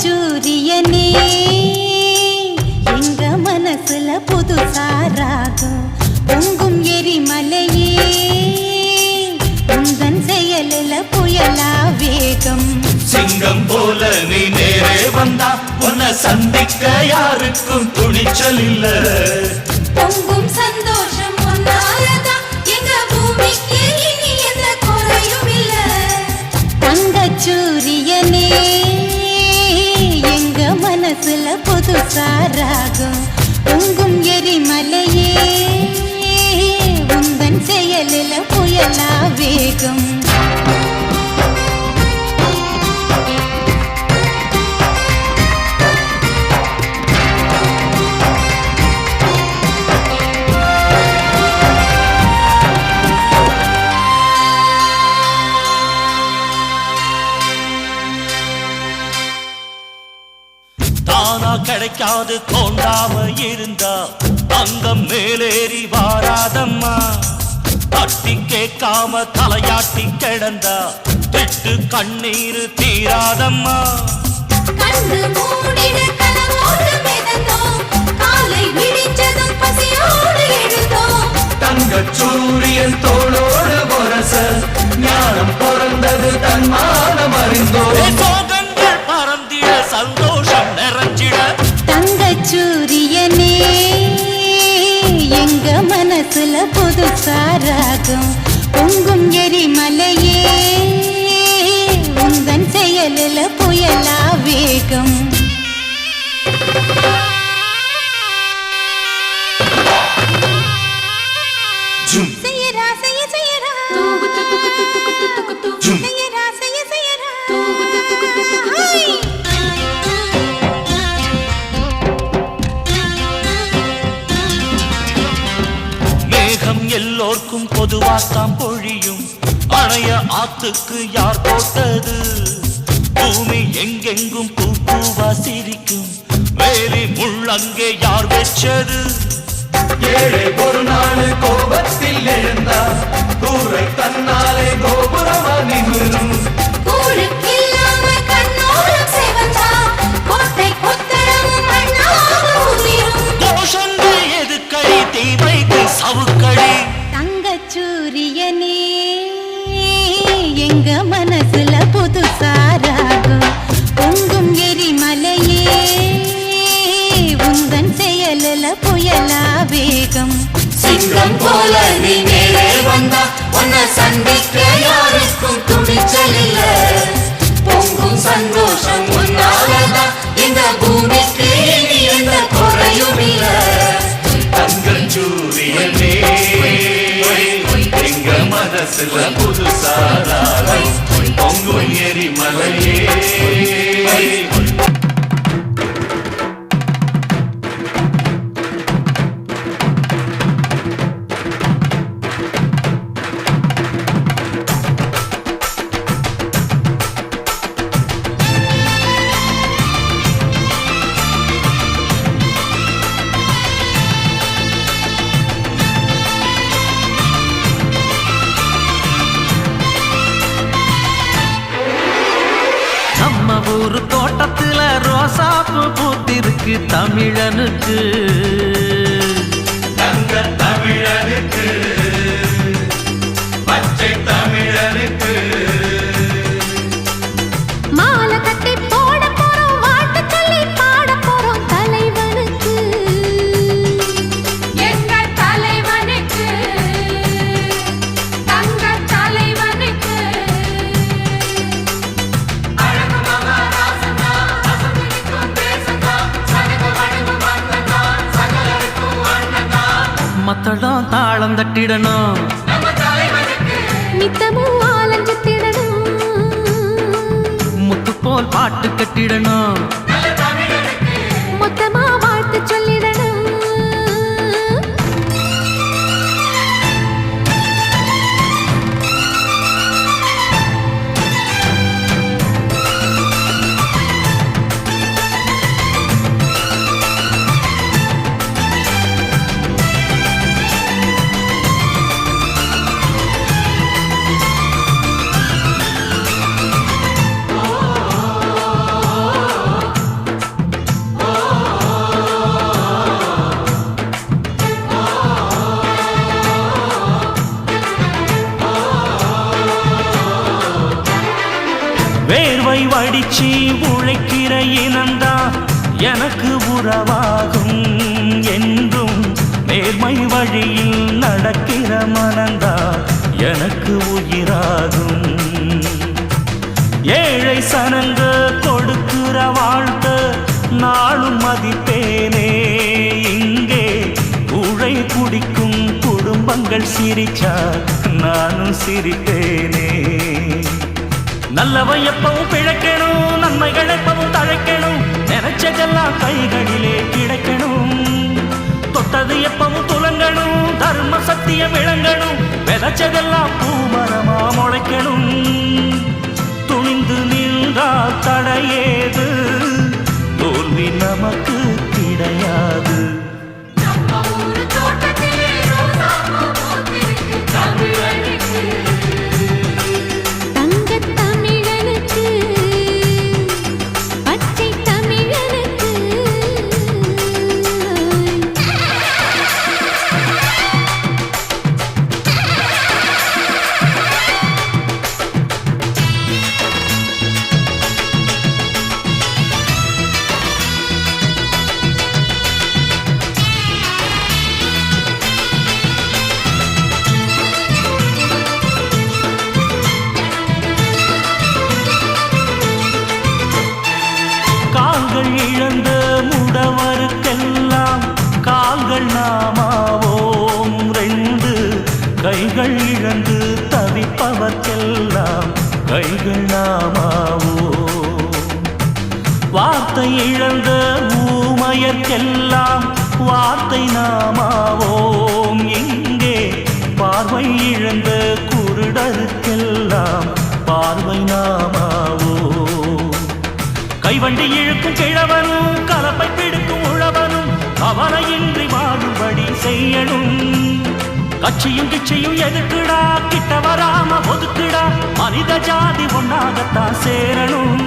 தங்கச்சூரியனே எங்க மனசுல புதுசா ராகம் பொங்கும் எரிமலையே உந்தன் செயலில் புயலா வேகம். சிங்கம் போல நீ நேரே வந்தா உன்னை சந்திக்க யாருக்கும் துணிச்சல் இல்ல. பொங்கும் சந்தோஷம் ஒன்னாலதான் மனசுல புதுசா ராகம் உங்கும் எரிமலையே உந்தன் செயலில புயலா வேகம். கிடைக்காது தோண்டாம இருந்தா தங்கம் மேலேறி வாராதம்மா. தட்டி கேட்காம தலையாட்டி கிடந்தா திட்டு கண்ணீர் தீராதம்மா. தங்க சூரியன் தோளோடு சாராகும். பொங்கும் எரிமலையே உந்தன் செயலில் புயலா வேகம். எல்லோர்க்கும் பொதுவாத்தான் பொழியும். அணைய ஆத்துக்கு யார் போட்டது? பூமி எங்கெங்கும் பூப்பூவா சிரிக்கும். வேலி முள்ளங்கே யார் வெச்சது? ஏழை ஒரு நாளுக்கு சிங்கம். போல நீ மேலே வந்தா உன்னை சந்திக்க யாருக்கும் துணிச்சல் இல்ல பொங்கும் சந்தோஷம் உன்னாலதான் இந்த பூமிக்கு இனி எந்த குறையும் இல்ல. தங்கள் சூரியனே எங்க மனசுல புதுசாராகம் பொங்கும் எரிமலையே. பூத்திருக்கு தமிழனுக்கு. மத்தளம் தாளம் தட்டிடணும். நித்தமும் ஆலஞ்சு திடணும். முத்து போல் பாட்டு கட்டிடணும். வேர்வை வடிச்சு உழைக்கிற இனந்தா எனக்கு உறவாகும் என்றும் நேர்மை வழியில் நடக்கிற மனந்தா எனக்கு உயிராகும். ஏழை சனங்க கொடுக்கிற வாழ்த்த நாளும் மதிப்பேனே. இங்கே உழை குடிக்கும் குடும்பங்கள் சிரிச்சா நானும் சிரிப்பேனே. நல்லவை எப்பவும் பிழைக்கணும் நன்மைகள் எப்பவும் தழைக்கணும் நினைச்சதெல்லாம் கைகளிலே கிடைக்கணும். தொட்டது எப்பவும் துலங்கணும் தர்ம சத்தியம் விளங்கணும் விதைச்சதெல்லாம் பூமரமா முளைக்கணும். துணிந்து நின்றால் தடையேது இழந்த முடவருக்கெல்லாம் கால்கள் நாமாவோம். ரெண்டு கைகள் இழந்து தவிப்பவர்க்கெல்லாம் கைகள் நாமாவோ வார்த்தை இழந்த ஊமையர்க்கெல்லாம் வார்த்தை நாமாவோம். இங்கே பார்வை இழந்த குருடருக்கெல்லாம் பார்வை நாமாவோம். கைவண்டி இழுக்கும் கிழவனும் கலப்பை பிடிக்கும் உழவனும் கவலையின்றி வாழும்படி செய்யணும். கட்சியும் கிச்சையும் எதுக்குடா கிட்ட வராம ஒதுக்குடா மனித ஜாதி ஒன்னாகத்தான் சேரணும்.